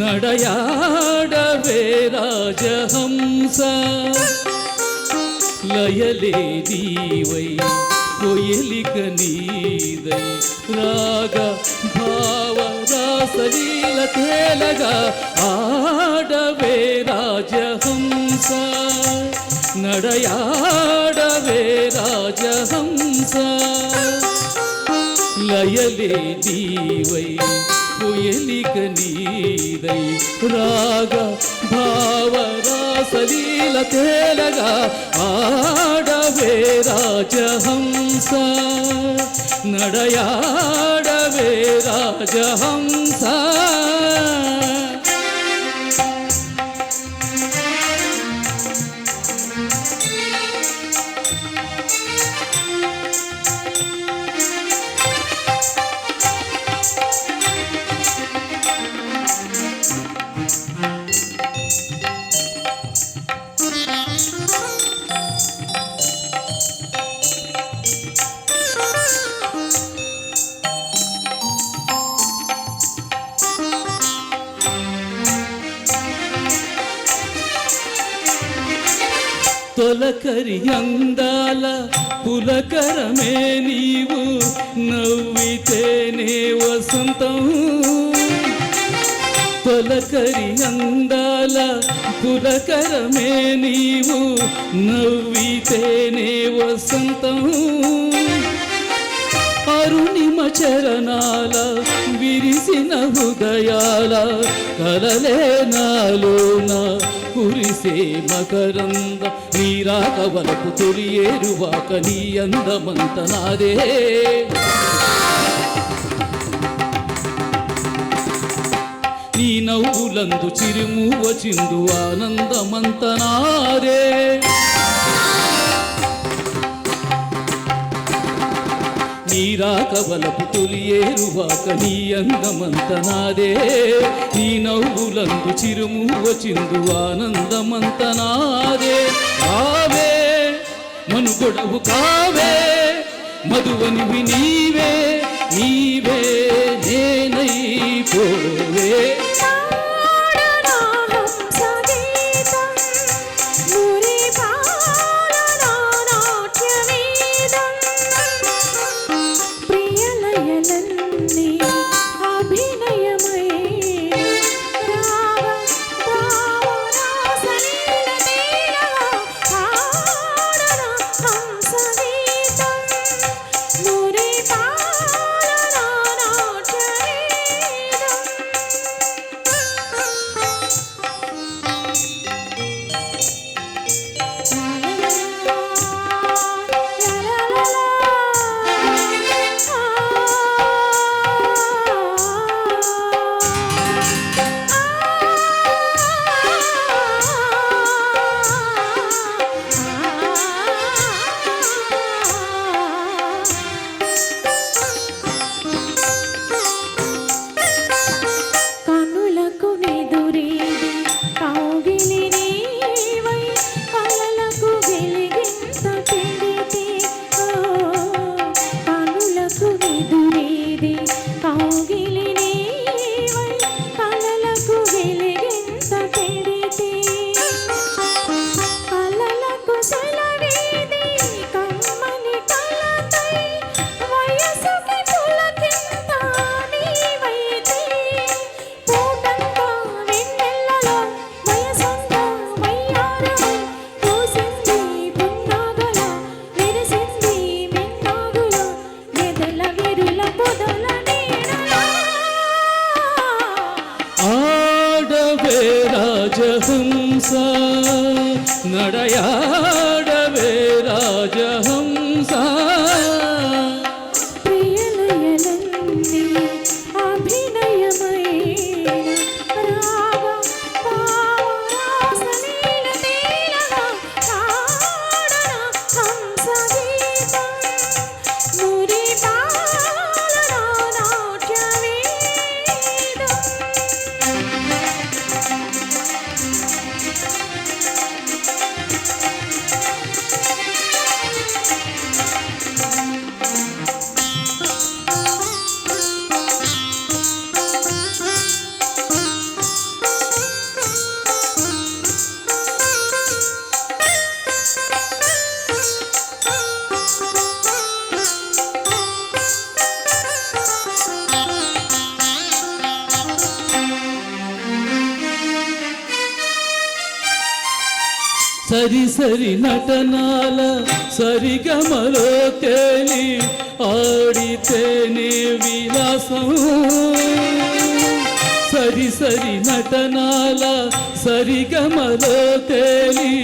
నడయాడవే రాజహంస లయలే దీవై కొయలిక నీదై రాగ భావ రాసలీల తేలగా ఆడవే రాజహంస నడయాడవే రాజహంస లయలే దీవై కుయలిక నీదై రాగ భావ రాసలీల తేలగా ఆడవే రాజహంస. నడయాడవే రాజహంస. తొలకరి అందాల పులకరమే నీవు నవ్వితేనే వసంతం. తొలకరి అందాల పులకరమే నీవు నవ్వితేనే వసంతం. అరుణి చరణాల విరిసిన హృదయాల కలలే నాలోన కురిసే మకరంద నీరాకవలకు తొలి ఏరువాక నీ అందమంత నాదే. నీ నవ్వులందు చిరుమువ చిందు ఆనందమంత నాదే. నీరాక వలపు తొలియేరువాక నీ అందమంత నాదే. నీ నవ్వులందు చిరుము వచ్చిందు ఆనందమంత నాదే. కావే మను గొడవు కావే మధువనివి నీవే నీవే నేనై పోవే. రాజహంస నడయాడవే రాజహంస సరి సరి నటనాల సరిగమలో తేలి ఆడితేనే విలాసం. సరి సరి నటనాల సరిగమలో తేలి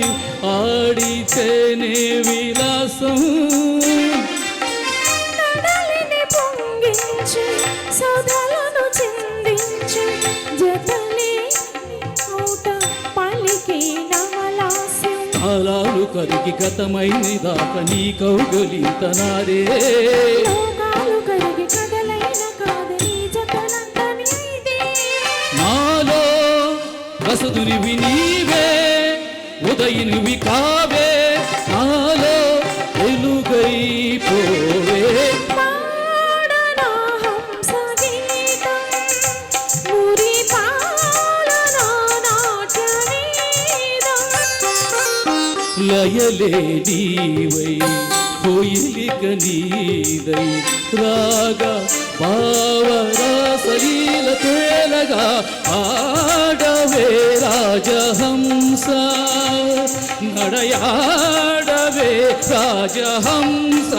ఆడితేనే విలాసం. కరిగి గతమైన దాకా నీ కౌగలింతనారే నాలో రసదునివి నీవే ఉదయనివి కావే. నాలో లయలే నీవై కోయిలిక నీదై రాగా భావరాసలీల తేలగా ఆడవే రాజహంస. నడయాడవే రాజహంస.